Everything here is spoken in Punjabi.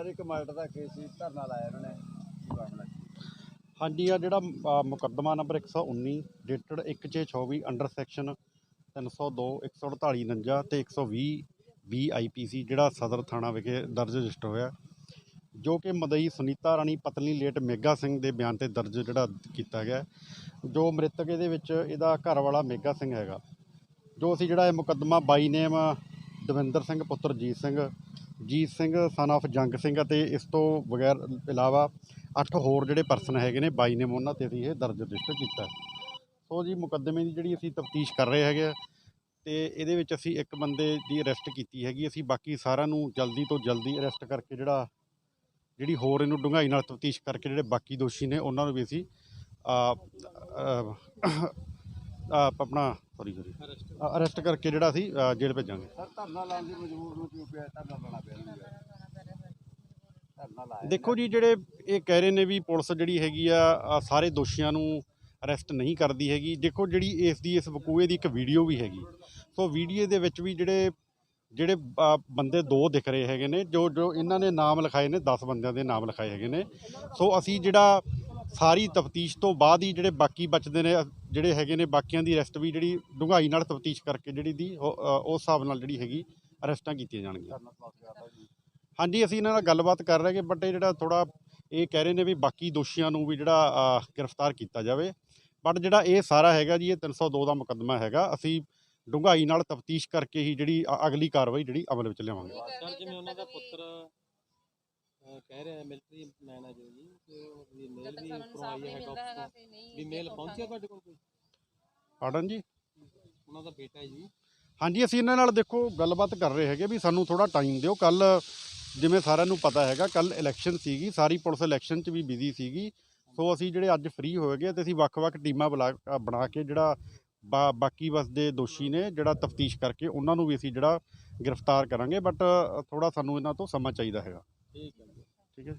ਸਰ ਇੱਕ ਮਰਡਰ ਦਾ ਕੇਸ ਸੀ ਧਰਨਾ ਲਾਇਆ ਇਹਨਾਂ ਨੇ ਕੀ ਮਾਮਲਾ ਸੀ ਹਾਂਜੀ ਆ ਜਿਹੜਾ ਅ, ਮੁਕੱਦਮਾ ਨੰਬਰ 119 ਡੇਟਡ 1/6/24 ਅੰਡਰ ਸੈਕਸ਼ਨ 302 148 49 ਤੇ 120 ਬੀ ਜਿਹੜਾ ਸਦਰ ਥਾਣਾ ਵਿਖੇ ਦਰਜ ਰਜਿਸਟਰ ਹੋਇਆ ਜੋ ਕਿ ਮਦਈ ਸੁਨੀਤਾ ਰਾਣੀ ਪਤਨੀ ਲੇਟ ਮੇਗਾ ਸਿੰਘ ਦੇ ਬਿਆਨ ਤੇ ਦਰਜ ਜਿਹੜਾ ਕੀਤਾ ਗਿਆ ਜੋ ਮ੍ਰਿਤਕ ਇਹਦੇ ਵਿੱਚ ਇਹਦਾ ਘਰ ਵਾਲਾ ਮੇਗਾ ਸਿੰਘ ਹੈਗਾ। ਜੋ ਅਸੀਂ ਜਿਹੜਾ ਇਹ ਮੁਕੱਦਮਾ ਬਾਈ ਨੇਮ ਦਵਿੰਦਰ ਸਿੰਘ ਪੁੱਤਰ ਜੀਤ ਸਿੰਘ ਜੀਤ ਸਿੰਘ ਸਨ of ਜੰਗ ਸਿੰਘ ਅਤੇ ਇਸ ਤੋਂ ਬਗੈਰ ਇਲਾਵਾ ਅੱਠ ਹੋਰ ਜਿਹੜੇ ਪਰਸਨ ਹੈਗੇ ਨੇ, ਬਾਈ ਨੇ ਉਹਨਾਂ ਤੇ ਅਸੀਂ ਇਹ ਦਰਜ ਰਜਿਸਟਰ ਕੀਤਾ। ਸੋ ਜੀ, ਮੁਕੱਦਮੇ ਦੀ ਜਿਹੜੀ ਅਸੀਂ ਤਫਤੀਸ਼ ਕਰ ਰਹੇ ਹੈਗੇ ਆ ਤੇ ਇਹਦੇ ਵਿੱਚ ਅਸੀਂ ਇੱਕ ਬੰਦੇ ਦੀ ਅਰੈਸਟ ਕੀਤੀ ਹੈਗੀ। ਅਸੀਂ ਬਾਕੀ ਸਾਰਿਆਂ ਨੂੰ ਜਲਦੀ ਤੋਂ ਜਲਦੀ ਅਰੈਸਟ ਕਰਕੇ ਜਿਹੜਾ, ਜਿਹੜੀ ਹੋਰ ਇਹਨੂੰ ਡੂੰਘਾਈ ਨਾਲ ਤਫਤੀਸ਼ ਕਰਕੇ ਜਿਹੜੇ ਬਾਕੀ ਦੋਸ਼ੀ ਨੇ, ਉਹਨਾਂ ਨੂੰ ਵੀ ਅਸੀਂ ਆਪਣਾ ਸੌਰੀ ਸੌਰੀ ਅਰੈਸਟ ਕਰਕੇ ਜਿਹੜਾ ਅਸੀਂ ਜੇਲ੍ਹ ਭੇਜਾਂਗੇ। ਸਰ ਧਰਨਾ ਲਾਉਣ ਦੀ ਮਜਬੂਰ ਨੂੰ ਕਿਉਂ ਪਿਆ? ਧਰਨਾ ਲਾਉਣਾ ਪਿਆ ਇਹਨਾਂ ਨੂੰ ਧਰਨਾ ਲਾਇਆ ਦੇਖੋ ਜੀ ਜਿਹੜੇ ਇਹ ਕਹਿ ਰਹੇ ਨੇ ਵੀ ਪੁਲਿਸ ਜਿਹੜੀ ਹੈਗੀ ਆ ਆ ਸਾਰੇ ਦੋਸ਼ੀਆਂ ਨੂੰ ਅਰੈਸਟ ਨਹੀਂ ਕਰਦੀ ਹੈਗੀ। ਦੇਖੋ ਜਿਹੜੀ ਇਸ ਦੀ ਇਸ ਵਕੂਏ ਦੀ ਇੱਕ ਵੀਡੀਓ ਵੀ ਹੈਗੀ। ਸੋ ਵੀਡੀਓ ਦੇ ਵਿੱਚ ਵੀ ਜਿਹੜੇ ਜਿਹੜੇ ਬੰਦੇ ਦੋ ਦਿਖ ਰਹੇ ਹੈਗੇ ਨੇ ਜੋ ਜੋ ਇਹਨਾਂ ਨੇ ਨਾਮ ਲਿਖਾਏ ਨੇ 10 ਬੰਦਿਆਂ ਦੇ ਨਾਮ ਲਿਖਾਏ ਹੈਗੇ ਨੇ। ਸੋ ਅਸੀਂ ਜਿਹੜਾ ਸਾਰੀ ਤਫਤੀਸ਼ ਤੋਂ ਬਾਅਦ ਹੀ ਜਿਹੜੇ ਬਾਕੀ ਬਚਦੇ ਨੇ ਜਿਹੜੇ ਹੈਗੇ ਨੇ ਬਾਕੀਆਂ ਦੀ ਅਰੈਸਟ ਵੀ ਜਿਹੜੀ ਡੂੰਘਾਈ ਨਾਲ ਤਫਤੀਸ਼ ਕਰਕੇ ਜਿਹੜੀ ਦੀ ਉਹ, ਉਸ ਹਿਸਾਬ ਨਾਲ ਜਿਹੜੀ ਹੈਗੀ ਅਰੈਸਟਾਂ ਕੀਤੀਆਂ ਜਾਣਗੀਆਂ। ਹਾਂਜੀ ਅਸੀਂ ਇਹਨਾਂ ਨਾਲ ਗੱਲਬਾਤ ਕਰ ਰਹੇ ਕਿ ਬਟ ਇਹ ਜਿਹੜਾ ਥੋੜਾ ਇਹ ਕਹਿ ਰਹੇ ਨੇ ਵੀ ਬਾਕੀ ਦੋਸ਼ੀਆਂ ਨੂੰ ਵੀ ਜਿਹੜਾ ਗ੍ਰਿਫਤਾਰ ਕੀਤਾ ਜਾਵੇ। ਬਟ ਜਿਹੜਾ ਇਹ ਸਾਰਾ ਹੈਗਾ ਜੀ ਇਹ 302 ਦਾ ਮੁਕੱਦਮਾ ਹੈਗਾ। ਅਸੀਂ ਡੂੰਘਾਈ ਨਾਲ ਤਫਤੀਸ਼ ਕਰਕੇ ਹੀ ਜਿਹੜੀ ਅਗਲੀ ਕਾਰਵਾਈ ਜਿਹੜੀ ਅਮਲ ਵਿੱਚ ਲਿਆਵਾਂਗੇ। ਜਿਵੇਂ ਉਹਨਾਂ ਦਾ ਪੁੱਤਰ ਕਹਿ ਰਿਹਾ ਮਿਲਟਰੀ ਮੈਨ ਹੈ ਜੋ ਜੀ ਵੀ ਮੇਲ ਪਹੁੰਚਿਆ ਤੁਹਾਡੇ ਕੋਲ ਕੋਈ? ਉਹਨਾਂ ਦਾ ਬੇਟਾ ਹੈ ਹਾਂਜੀ ਅਸੀਂ ਇਹਨਾਂ ਨਾਲ ਦੇਖੋ ਗੱਲਬਾਤ ਕਰ ਰਹੇ ਹੈਗੇ ਵੀ ਸਾਨੂੰ ਥੋੜਾ ਟਾਈਮ ਦਿਓ। ਕੱਲ ਜਿਵੇਂ ਸਾਰਿਆਂ ਨੂੰ ਪਤਾ ਹੈਗਾ ਕੱਲ ਇਲੈਕਸ਼ਨ ਸੀਗੀ ਸਾਰੀ ਪੁਲਿਸ ਇਲੈਕਸ਼ਨ 'ਚ ਵੀ ਬਿਜ਼ੀ ਸੀਗੀ। ਸੋ ਅਸੀਂ ਜਿਹੜੇ ਅੱਜ ਫ੍ਰੀ ਹੋਏਗੇ ਤੇ ਅਸੀਂ ਵੱਖ-ਵੱਖ ਟੀਮਾਂ ਬਣਾ ਕੇ ਜਿਹੜਾ ਬਾ- ਬਾਕੀ ਬਸ ਦੇ ਦੋਸ਼ੀ ਨੇ ਜਿਹੜਾ ਤਫਤੀਸ਼ ਕਰਕੇ ਉਹਨਾਂ ਨੂੰ ਵੀ ਅਸੀਂ ਜਿਹੜਾ ਗ੍ਰਿਫਤਾਰ ਕਰਾਂਗੇ। ਬਟ ਥੋੜਾ ਸਾਨੂੰ ਇਹਨਾਂ ਤੋਂ ਸਮਾਂ ਚਾਹੀਦਾ ਹੈਗਾ। ਠੀਕ ਹੈ ਜੀ। ਠੀਕ ਹੈ